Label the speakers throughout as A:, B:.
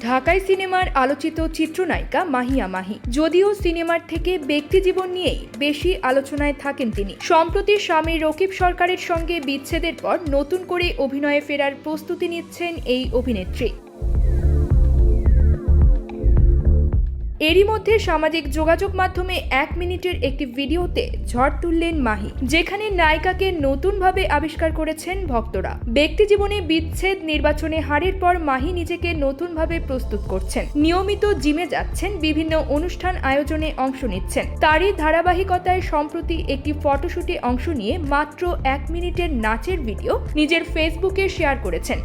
A: ঢাকাই সিনেমার আলোচিত চিত্রনায়িকা মাহিয়া মাহি। যদিও সিনেমার থেকে ব্যক্তি জীবন নিয়েই বেশি আলোচনায় থাকেন তিনি। সম্প্রতি স্বামী রকিব সরকারের সঙ্গে বিচ্ছেদের পর নতুন করে অভিনয়ে ফেরার প্রস্তুতি নিচ্ছেন এই অভিনেত্রী। এরই মধ্যে সামাজিক যোগাযোগ মাধ্যমে এক মিনিটের একটি ভিডিওতে ঝড় তুললেন মাহি, যেখানে নায়িকাকে নতুনভাবে আবিষ্কার করেছেন ভক্তরা। ব্যক্তিজীবনে বিচ্ছেদ নির্বাচনে হারের পর মাহি নিজেকে নতুনভাবে প্রস্তুত করছেন। নিয়মিত জিমে যাচ্ছেন, বিভিন্ন অনুষ্ঠান আয়োজনে অংশ নিচ্ছেন। তারই ধারাবাহিকতায় সম্প্রতি একটি ফটোশুটে অংশ নিয়ে মাত্র এক মিনিটের নাচের ভিডিও নিজের ফেসবুকে শেয়ার করেছেন।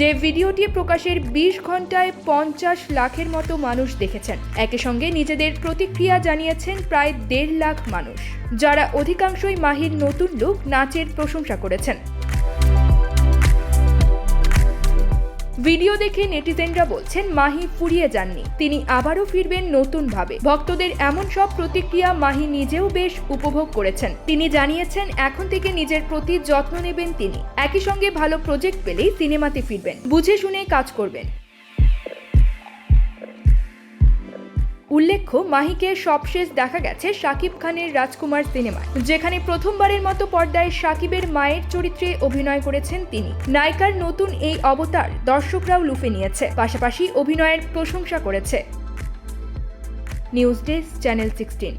A: যে ভিডিওটি প্রকাশের বিশ ঘন্টায় পঞ্চাশ লাখের মতো মানুষ দেখেছেন। একই সঙ্গে নিজেদের প্রতিক্রিয়া জানিয়েছেন প্রায় দেড় লাখ মানুষ। যারা অধিকাংশই মাহির নতুন লুক, নাচের প্রশংসা করেছেন। ভিডিও দেখে নেটিজেনরা বলছেন, মাহি ফুরিয়ে যাননি। তিনি আবারও ফিরবেন নতুনভাবে। ভক্তদের এমন সব প্রতিক্রিয়া মাহি নিজেও বেশ উপভোগ করেছেন। তিনি জানিয়েছেন, এখন থেকে নিজের প্রতি যত্ন নেবেন তিনি। একই সঙ্গে ভালো প্রজেক্ট পেলেই সিনেমাতে ফিরবেন। বুঝে শুনে কাজ করবেন। উল্লেখ্য, মাহিকে সবশেষ দেখা গেছে শাকিব খানের রাজকুমার সিনেমায়, যেখানে প্রথমবারের মতো পর্দায় শাকিবের মায়ের চরিত্রে অভিনয় করেছেন তিনি। নায়িকার নতুন এই অবতার দর্শকরাও লুফে নিয়েছে, পাশাপাশি অভিনয়ের প্রশংসা করেছে। News desk, channel sixteen.